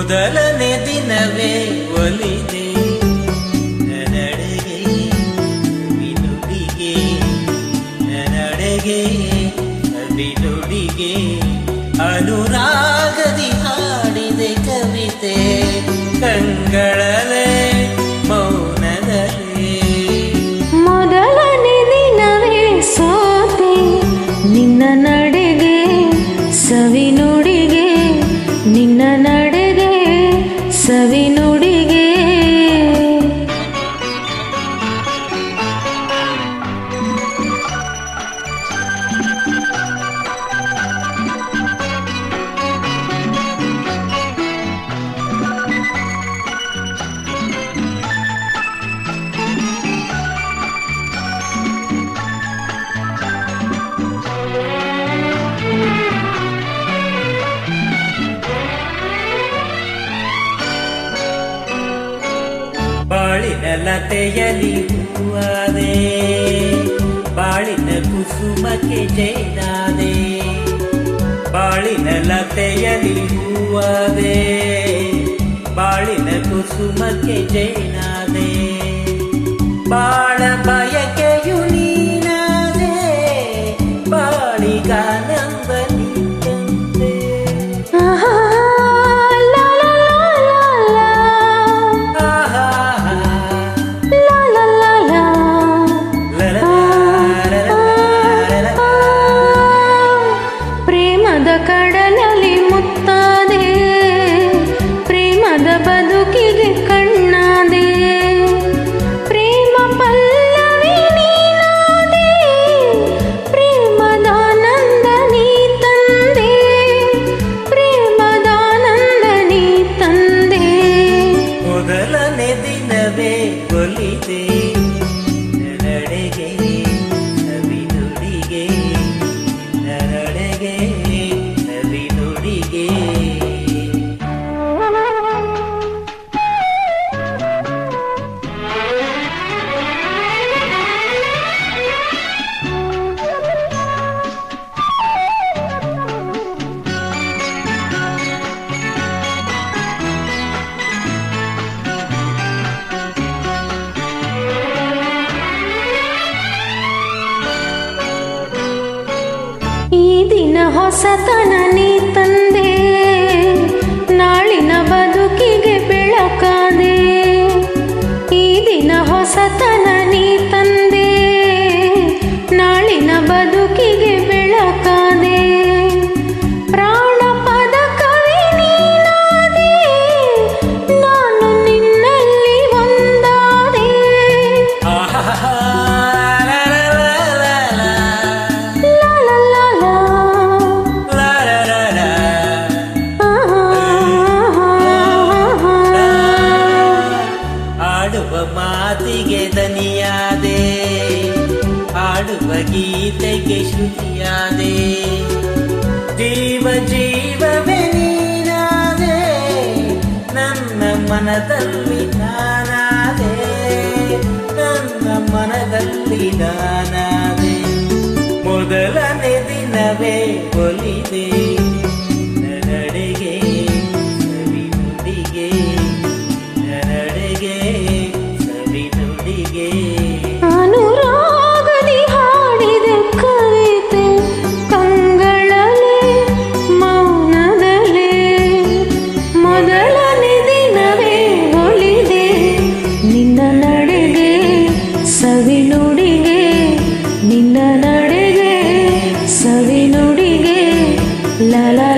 ಮೊದಲನೇ ದಿನವೇ ಒಲಿದೆ. ನನಡೆಗೆ ಮಿನುಡಿಗೆ ನನಡೆಗೆ ನುಡಿಗೆ ಅನುರಾಗದಿ ಹಾಡಿದೆ ಕವಿತೆ. ಕಂಗಳಲೆ ಮೌನದಲೆ ಮೊದಲನೇ ದಿನವೇ ಸೋತೆ. ನಿನ್ನ ನಡೆಗೆ ಸವಿ ನುಡಿಗೆ ನಿನ್ನ ನಡೆ savi ಸರಳತೆಯಲಿ ಹೂವಾದೆ ಬಾಳಿನ ಕುಸುಮಕ್ಕೆ ಜೈದಾದೆ ಬಾಳಿನ ಲತೆಯಲಿ ಹೂವಾದೆ ಬಾಳಿನ ಕುಸುಮಕ್ಕೆ ಜೈನಾದೆ ಬಾಳ ಬಯ सतन ಗೀತೆಗೆ ಶ್ರುತಿಯಾದೆ ಜೀವ ಜೀವವೇ ನೀನಾದೆ ನನ್ನ ಮನದಲ್ಲಿ ನಾ la